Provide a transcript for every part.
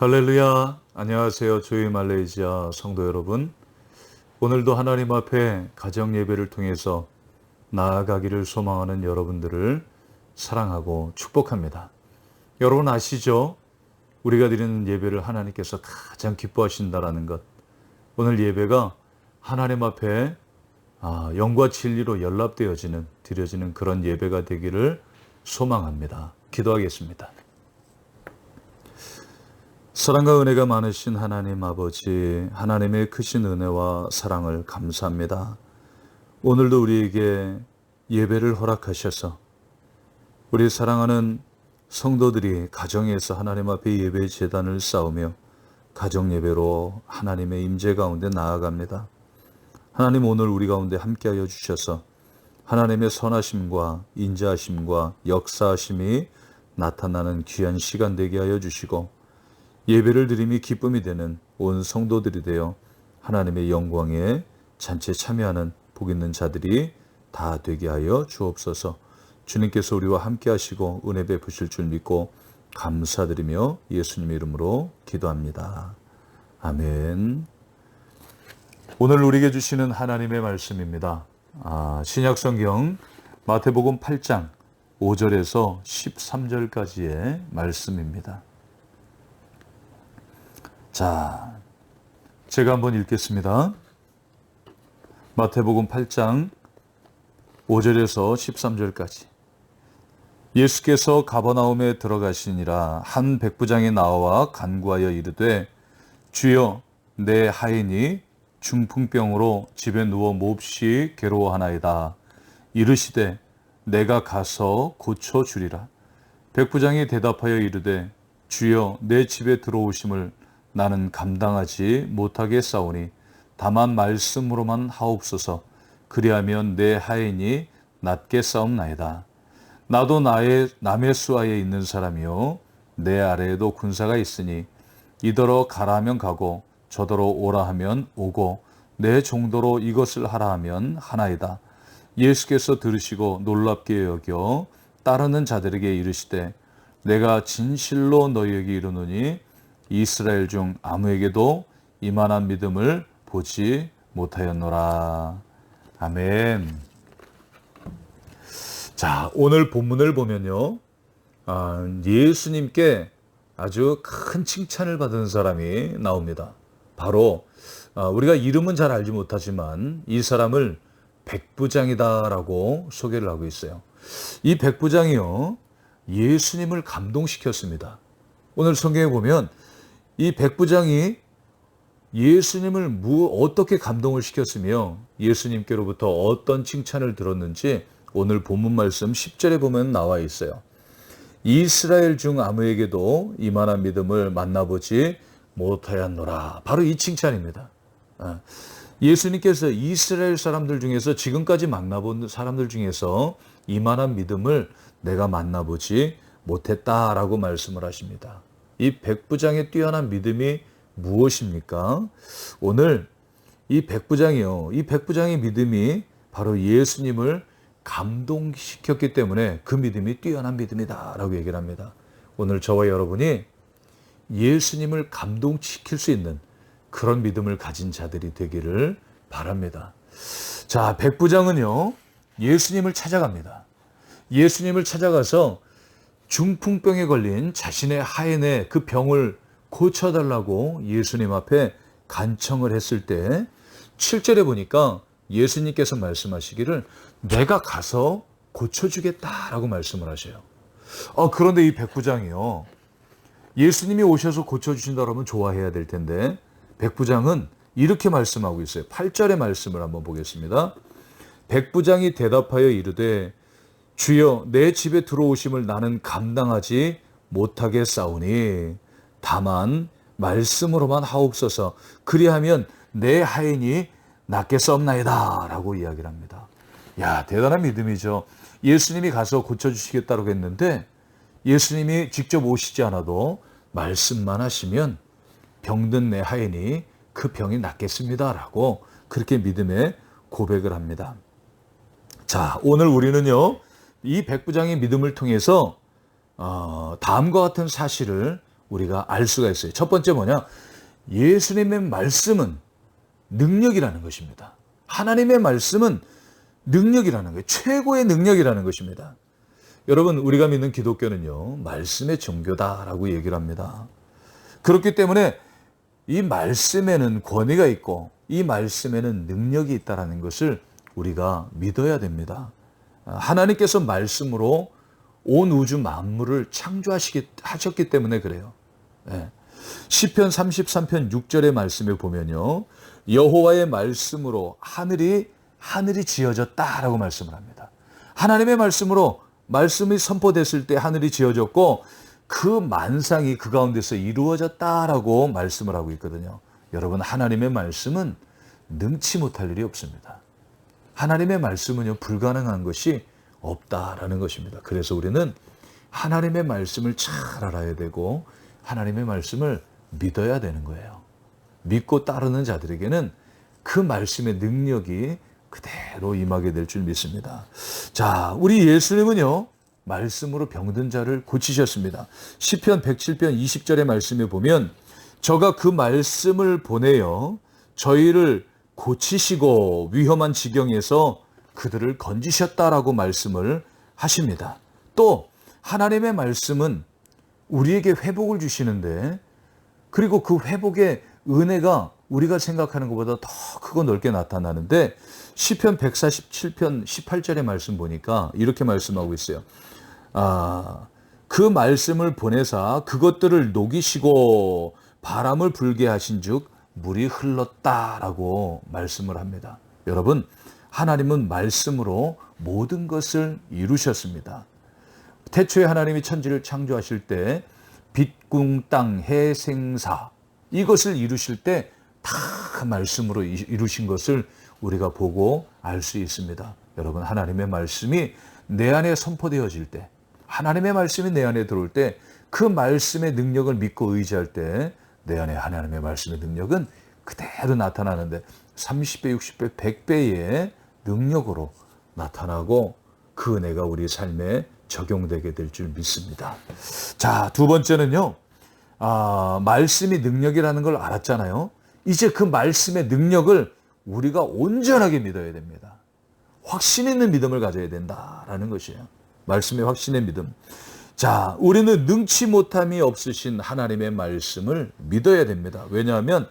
할렐루야. 안녕하세요. 조이 말레이시아 성도 여러분. 오늘도 하나님 앞에 가정 예배를 통해서 나아가기를 소망하는 여러분들을 사랑하고 축복합니다. 여러분 아시죠? 우리가 드리는 예배를 하나님께서 가장 기뻐하신다라는 것. 오늘 예배가 하나님 앞에 아, 영과 진리로 연락되어지는 드려지는 그런 예배가 되기를 소망합니다. 기도하겠습니다. 사랑과 은혜가 많으신 하나님 아버지, 하나님의 크신 은혜와 사랑을 감사합니다. 오늘도 우리에게 예배를 허락하셔서 우리 사랑하는 성도들이 가정에서 하나님 앞에 예배 재단을 쌓으며 가정 예배로 하나님의 임재 가운데 나아갑니다. 하나님 오늘 우리 가운데 함께하여 주셔서 하나님의 선하심과 인자하심과 역사하심이 나타나는 귀한 시간 되게 하여 주시고 예배를 드림이 기쁨이 되는 온 성도들이 되어 하나님의 영광에 잔치에 참여하는 복 있는 자들이 다 되게 하여 주옵소서. 주님께서 우리와 함께 하시고 은혜 베푸실 줄 믿고 감사드리며 예수님 이름으로 기도합니다. 아멘. 오늘 우리에게 주시는 하나님의 말씀입니다. 아, 신약 성경 마태복음 8장 5절에서 13절까지의 말씀입니다. 자, 제가 한번 읽겠습니다. 마태복음 8장 5절에서 13절까지. 예수께서 가버나움에 들어가시니라 한 백부장이 나와 간구하여 이르되 주여 내 하인이 중풍병으로 집에 누워 몹시 괴로워하나이다. 이르시되 내가 가서 고쳐 주리라. 백부장이 대답하여 이르되 주여 내 집에 들어오심을 나는 감당하지 못하게 싸우니 다만 말씀으로만 하옵소서 그리하면 내 하인이 낫게 싸움나이다. 나도 나의 남의 수하에 있는 사람이요 내 아래에도 군사가 있으니 이더러 가라 하면 가고 저더러 오라 하면 오고 내 정도로 이것을 하라 하면 하나이다. 예수께서 들으시고 놀랍게 여겨 따르는 자들에게 이르시되 내가 진실로 너희에게 이르노니 이스라엘 중 아무에게도 이만한 믿음을 보지 못하였노라. 아멘. 자, 오늘 본문을 보면요. 아, 예수님께 아주 큰 칭찬을 받은 사람이 나옵니다. 바로 아, 우리가 이름은 잘 알지 못하지만 이 사람을 백부장이다라고 소개를 하고 있어요. 이 백부장이요. 예수님을 감동시켰습니다. 오늘 성경에 보면 이 백부장이 예수님을 무, 어떻게 감동을 시켰으며 예수님께로부터 어떤 칭찬을 들었는지 오늘 본문 말씀 10절에 보면 나와 있어요. 이스라엘 중 아무에게도 이만한 믿음을 만나보지 못하였노라. 바로 이 칭찬입니다. 아, 예수님께서 이스라엘 사람들 중에서 지금까지 만나본 사람들 중에서 이만한 믿음을 내가 만나보지 못했다라고 말씀을 하십니다. 이 백부장의 뛰어난 믿음이 무엇입니까? 오늘 이 백부장이요. 이 백부장의 믿음이 바로 예수님을 감동시켰기 때문에 그 믿음이 뛰어난 믿음이다라고 얘기를 합니다. 오늘 저와 여러분이 예수님을 감동시킬 수 있는 그런 믿음을 가진 자들이 되기를 바랍니다. 자, 백부장은요, 예수님을 찾아갑니다. 예수님을 찾아가서 중풍병에 걸린 자신의 하인의 그 병을 고쳐달라고 예수님 앞에 간청을 했을 때 7절에 보니까 예수님께서 말씀하시기를 내가 가서 고쳐주겠다라고 말씀을 하셔요. 어, 그런데 이 백부장이요. 예수님이 오셔서 고쳐주신다면 좋아해야 될 텐데 백부장은 이렇게 말씀하고 있어요. 8절의 말씀을 한번 보겠습니다. 백부장이 대답하여 이르되 주여 내 집에 들어오심을 나는 감당하지 못하게 싸우니 다만 말씀으로만 하옵소서 그리하면 내 하인이 낫겠사옵나이다 라고 이야기를 합니다. 야 대단한 믿음이죠. 예수님이 가서 고쳐주시겠다고 했는데 예수님이 직접 오시지 않아도 말씀만 하시면 병든 내 하인이 그 병이 낫겠습니다 라고 그렇게 믿음의 고백을 합니다. 자 오늘 우리는요 이 백부장의 믿음을 통해서 어, 다음과 같은 사실을 우리가 알 수가 있어요. 첫 번째 뭐냐? 예수님의 말씀은 능력이라는 것입니다. 하나님의 말씀은 능력이라는 거예요. 최고의 능력이라는 것입니다. 여러분, 우리가 믿는 기독교는요, 말씀의 종교다라고 얘기를 합니다. 그렇기 때문에 이 말씀에는 권위가 있고, 이 말씀에는 능력이 있다라는 것을 우리가 믿어야 됩니다. 하나님께서 말씀으로 온 우주 만물을 창조하셨기 때문에 그래요. 예. 시편 33편 6절의 말씀에 보면요. 여호와의 말씀으로 하늘이 하늘이 지어졌다라고 말씀을 합니다. 하나님의 말씀으로 말씀이 선포됐을 때 하늘이 지어졌고 그 만상이 그 가운데서 이루어졌다라고 말씀을 하고 있거든요. 여러분 하나님의 말씀은 능치 못할 일이 없습니다. 하나님의 말씀은요 불가능한 것이 없다라는 것입니다. 그래서 우리는 하나님의 말씀을 잘 알아야 되고 하나님의 말씀을 믿어야 되는 거예요. 믿고 따르는 자들에게는 그 말씀의 능력이 그대로 임하게 될 줄 믿습니다. 자, 우리 예수님은요. 말씀으로 병든 자를 고치셨습니다. 시편 107편 20절의 말씀에 보면 저가 그 말씀을 보내어 저희를 고치시고 위험한 지경에서 그들을 건지셨다라고 말씀을 하십니다. 또 하나님의 말씀은 우리에게 회복을 주시는데 그리고 그 회복의 은혜가 우리가 생각하는 것보다 더 크고 넓게 나타나는데 시편 147편 18절의 말씀 보니까 이렇게 말씀하고 있어요. 아, 그 말씀을 보내사 그것들을 녹이시고 바람을 불게 하신즉 물이 흘렀다라고 말씀을 합니다. 여러분, 하나님은 말씀으로 모든 것을 이루셨습니다. 태초에 하나님이 천지를 창조하실 때 빛, 궁, 땅, 해, 생사 이것을 이루실 때 다 말씀으로 이루신 것을 우리가 보고 알 수 있습니다. 여러분 하나님의 말씀이 내 안에 선포되어질 때 하나님의 말씀이 내 안에 들어올 때 그 말씀의 능력을 믿고 의지할 때 내 안에 하나님의 말씀의 능력은 그대로 나타나는데 30배, 60배, 100배의 능력으로 나타나고 그 은혜가 우리 삶에 적용되게 될 줄 믿습니다. 자, 두 번째는요. 아, 말씀이 능력이라는 걸 알았잖아요. 이제 그 말씀의 능력을 우리가 온전하게 믿어야 됩니다. 확신 있는 믿음을 가져야 된다라는 것이에요. 말씀의 확신의 믿음. 자, 우리는 능치 못함이 없으신 하나님의 말씀을 믿어야 됩니다. 왜냐하면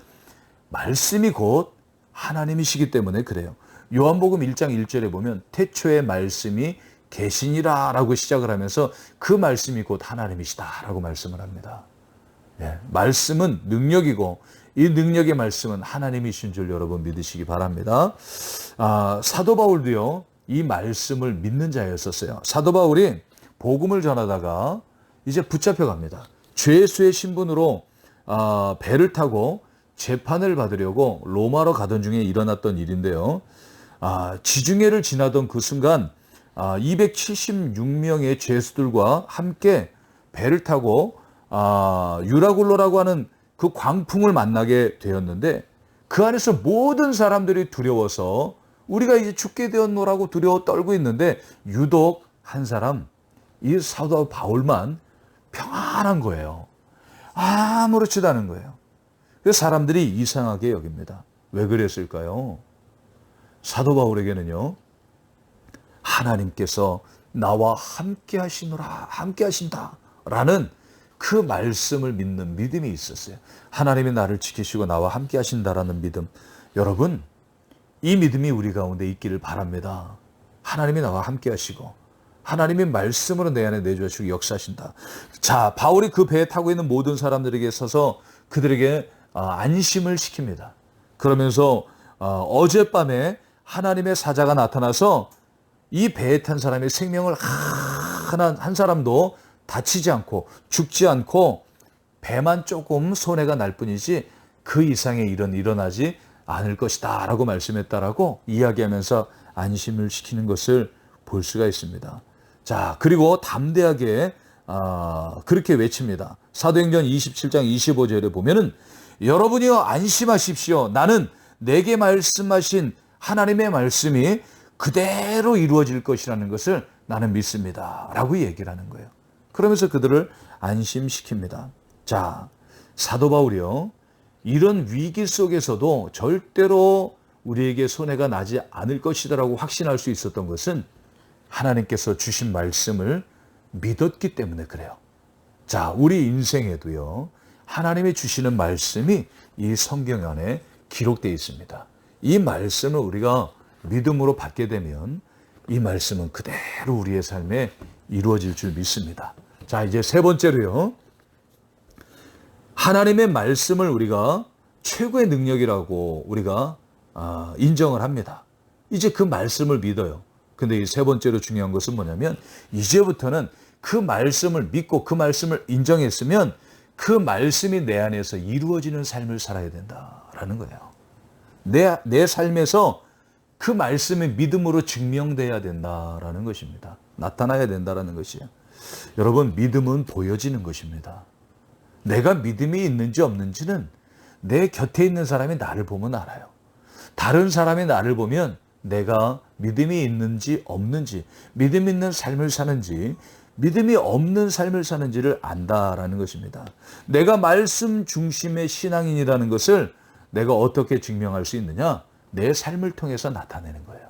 말씀이 곧 하나님이시기 때문에 그래요. 요한복음 1장 1절에 보면 태초의 말씀이 계시니라라고 시작을 하면서 그 말씀이 곧 하나님이시다라고 말씀을 합니다. 예, 말씀은 능력이고 이 능력의 말씀은 하나님이신 줄 여러분 믿으시기 바랍니다. 아, 사도 바울도요 이 말씀을 믿는 자였었어요. 사도 바울이 복음을 전하다가 이제 붙잡혀 갑니다. 죄수의 신분으로 아, 배를 타고 재판을 받으려고 로마로 가던 중에 일어났던 일인데요. 아, 지중해를 지나던 그 순간 아, 276명의 죄수들과 함께 배를 타고 아, 유라굴로라고 하는 그 광풍을 만나게 되었는데 그 안에서 모든 사람들이 두려워서 우리가 이제 죽게 되었노라고 두려워 떨고 있는데 유독 한 사람 이 사도 바울만 평안한 거예요. 아무렇지도 않은 거예요. 그래서 사람들이 이상하게 여깁니다. 왜 그랬을까요? 사도 바울에게는요. 하나님께서 나와 함께 하시노라, 함께 하신다 라는 그 말씀을 믿는 믿음이 있었어요. 하나님이 나를 지키시고 나와 함께 하신다라는 믿음. 여러분, 이 믿음이 우리 가운데 있기를 바랍니다. 하나님이 나와 함께 하시고 하나님의 말씀으로 내 안에 내주시고 역사하신다. 자, 바울이 그 배에 타고 있는 모든 사람들에게 서서 그들에게 어, 안심을 시킵니다. 그러면서 어, 어젯밤에 하나님의 사자가 나타나서 이 배에 탄 사람의 생명을 하나 한 사람도 다치지 않고 죽지 않고 배만 조금 손해가 날 뿐이지 그 이상의 일은 일어나지 않을 것이다 라고 말씀했다라고 이야기하면서 안심을 시키는 것을 볼 수가 있습니다. 자 그리고 담대하게 어, 그렇게 외칩니다. 사도행전 27장 25절에 보면은 여러분이요 안심하십시오. 나는 내게 말씀하신 하나님의 말씀이 그대로 이루어질 것이라는 것을 나는 믿습니다. 라고 얘기를 하는 거예요. 그러면서 그들을 안심시킵니다. 자, 사도 바울이요. 이런 위기 속에서도 절대로 우리에게 손해가 나지 않을 것이다라고 확신할 수 있었던 것은 하나님께서 주신 말씀을 믿었기 때문에 그래요. 자, 우리 인생에도요. 하나님이 주시는 말씀이 이 성경 안에 기록되어 있습니다. 이 말씀을 우리가 믿음으로 받게 되면 이 말씀은 그대로 우리의 삶에 이루어질 줄 믿습니다. 자, 이제 세 번째로요. 하나님의 말씀을 우리가 최고의 능력이라고 우리가 아, 인정을 합니다. 이제 그 말씀을 믿어요. 근데 이 세 번째로 중요한 것은 뭐냐면 이제부터는 그 말씀을 믿고 그 말씀을 인정했으면 그 말씀이 내 안에서 이루어지는 삶을 살아야 된다라는 거예요. 내, 내 삶에서 그 말씀이 믿음으로 증명돼야 된다라는 것입니다. 나타나야 된다라는 것이에요. 여러분, 믿음은 보여지는 것입니다. 내가 믿음이 있는지 없는지는 내 곁에 있는 사람이 나를 보면 알아요. 다른 사람이 나를 보면 내가 믿음이 있는지 없는지, 믿음 있는 삶을 사는지, 믿음이 없는 삶을 사는지를 안다라는 것입니다. 내가 말씀 중심의 신앙인이라는 것을 내가 어떻게 증명할 수 있느냐? 내 삶을 통해서 나타내는 거예요.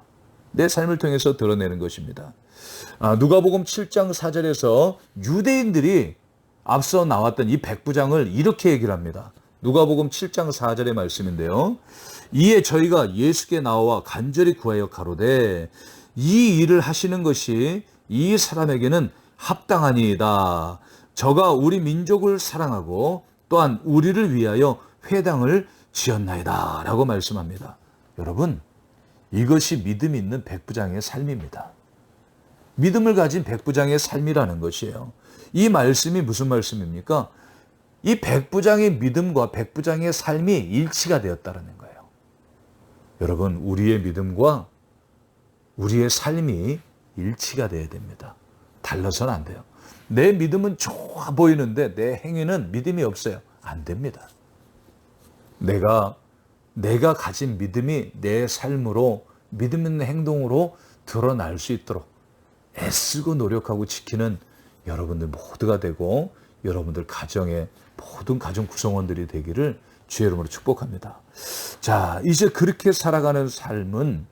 내 삶을 통해서 드러내는 것입니다. 아, 누가복음 7장 4절에서 유대인들이 앞서 나왔던 이 백부장을 이렇게 얘기를 합니다. 누가복음 7장 4절의 말씀인데요. 이에 저희가 예수께 나와 간절히 구하여 가로되 이 일을 하시는 것이 이 사람에게는 합당하니이다. 저가 우리 민족을 사랑하고 또한 우리를 위하여 회당을 지었나이다. 라고 말씀합니다. 여러분, 이것이 믿음 있는 백부장의 삶입니다. 믿음을 가진 백부장의 삶이라는 것이에요. 이 말씀이 무슨 말씀입니까? 이 백부장의 믿음과 백부장의 삶이 일치가 되었다는. 여러분, 우리의 믿음과 우리의 삶이 일치가 돼야 됩니다. 달라서는 안 돼요. 내 믿음은 좋아 보이는데 내 행위는 믿음이 없어요. 안 됩니다. 내가 내가 가진 믿음이 내 삶으로 믿음 있는 행동으로 드러날 수 있도록 애쓰고 노력하고 지키는 여러분들 모두가 되고 여러분들 가정의 모든 가정 구성원들이 되기를 주의 이름으로 축복합니다. 자, 이제 그렇게 살아가는 삶은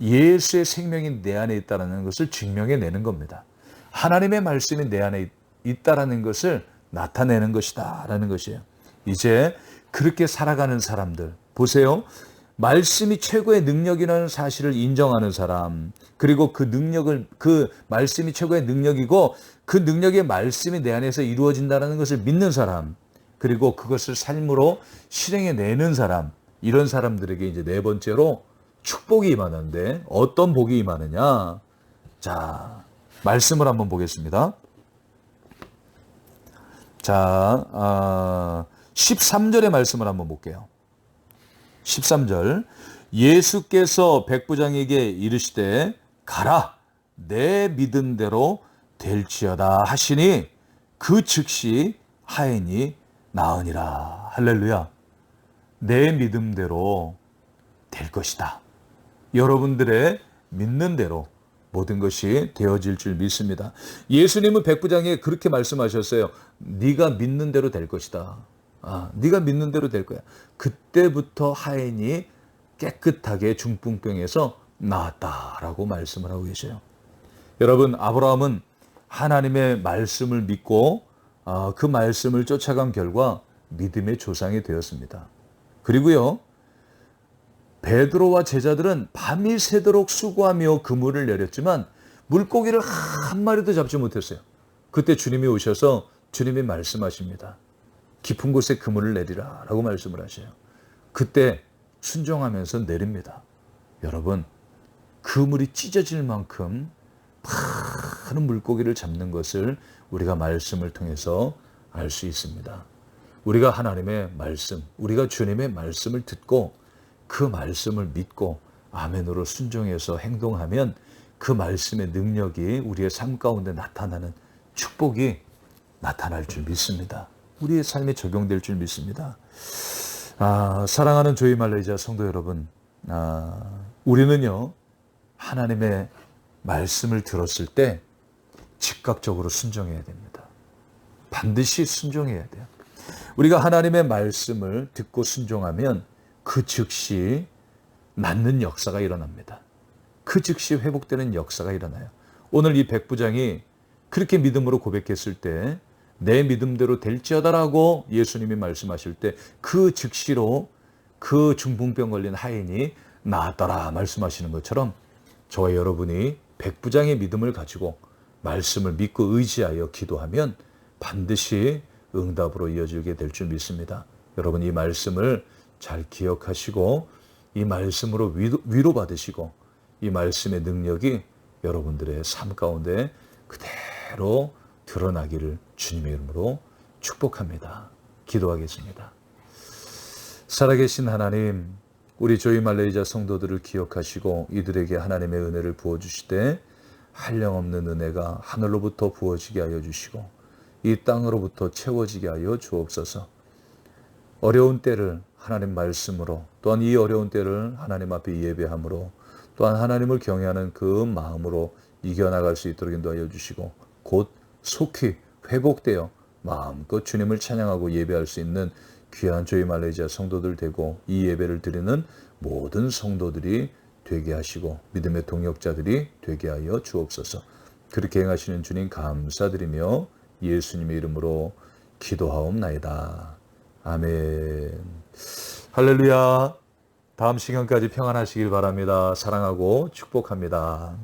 예수의 생명이 내 안에 있다는 것을 증명해 내는 겁니다. 하나님의 말씀이 내 안에 있다라는 것을 나타내는 것이다라는 것이에요. 이제 그렇게 살아가는 사람들 보세요. 말씀이 최고의 능력이라는 사실을 인정하는 사람, 그리고 그 능력을, 그 말씀이 최고의 능력이고 그 능력의 말씀이 내 안에서 이루어진다는 것을 믿는 사람, 그리고 그것을 삶으로 실행해 내는 사람, 이런 사람들에게 이제 네 번째로 축복이 임하는데 어떤 복이 임하느냐? 자, 말씀을 한번 보겠습니다. 자, 아, 13절의 말씀을 한번 볼게요. 13절. 예수께서 백부장에게 이르시되 가라 내 믿음대로 될지어다 하시니 그 즉시 하인이 나으니라. 할렐루야. 내 믿음대로 될 것이다. 여러분들의 믿는 대로 모든 것이 되어질 줄 믿습니다. 예수님은 백부장에 그렇게 말씀하셨어요. 네가 믿는 대로 될 것이다. 아, 네가 믿는 대로 될 거야. 그때부터 하인이 깨끗하게 중풍병에서 나았다라고 말씀을 하고 계셔요. 여러분 아브라함은 하나님의 말씀을 믿고 아, 그 말씀을 쫓아간 결과 믿음의 조상이 되었습니다. 그리고요 베드로와 제자들은 밤이 새도록 수고하며 그물을 내렸지만 물고기를 한 마리도 잡지 못했어요. 그때 주님이 오셔서 주님이 말씀하십니다. 깊은 곳에 그물을 내리라 라고 말씀을 하셔요. 그때 순종하면서 내립니다. 여러분, 그물이 찢어질 만큼 많은 물고기를 잡는 것을 우리가 말씀을 통해서 알 수 있습니다. 우리가 하나님의 말씀, 우리가 주님의 말씀을 듣고 그 말씀을 믿고 아멘으로 순종해서 행동하면 그 말씀의 능력이 우리의 삶 가운데 나타나는 축복이 나타날 줄 믿습니다. 우리의 삶에 적용될 줄 믿습니다. 아, 사랑하는 조이 말레이자 성도 여러분, 아, 우리는요, 하나님의 말씀을 들었을 때 즉각적으로 순종해야 됩니다. 반드시 순종해야 돼요. 우리가 하나님의 말씀을 듣고 순종하면 그 즉시 낫는 역사가 일어납니다. 그 즉시 회복되는 역사가 일어나요. 오늘 이 백부장이 그렇게 믿음으로 고백했을 때 내 믿음대로 될지어다라고 예수님이 말씀하실 때 그 즉시로 그 중풍병 걸린 하인이 나았더라 말씀하시는 것처럼 저와 여러분이 백부장의 믿음을 가지고 말씀을 믿고 의지하여 기도하면 반드시 응답으로 이어지게 될 줄 믿습니다. 여러분 이 말씀을 잘 기억하시고 이 말씀으로 위로, 위로 받으시고 이 말씀의 능력이 여러분들의 삶 가운데 그대로 드러나기를 주님의 이름으로 축복합니다. 기도하겠습니다. 살아계신 하나님, 우리 조이 말레이자 성도들을 기억하시고 이들에게 하나님의 은혜를 부어주시되 한량없는 은혜가 하늘로부터 부어지게 하여 주시고 이 땅으로부터 채워지게 하여 주옵소서. 어려운 때를 하나님 말씀으로 또한 이 어려운 때를 하나님 앞에 예배함으로 또한 하나님을 경외하는 그 마음으로 이겨나갈 수 있도록 인도하여 주시고 곧 속히 회복되어 마음껏 주님을 찬양하고 예배할 수 있는 귀한 조이 말레이시아 성도들 되고 이 예배를 드리는 모든 성도들이 되게 하시고 믿음의 동역자들이 되게 하여 주옵소서. 그렇게 행하시는 주님 감사드리며 예수님의 이름으로 기도하옵나이다. 아멘. 할렐루야. 다음 시간까지 평안하시길 바랍니다. 사랑하고 축복합니다.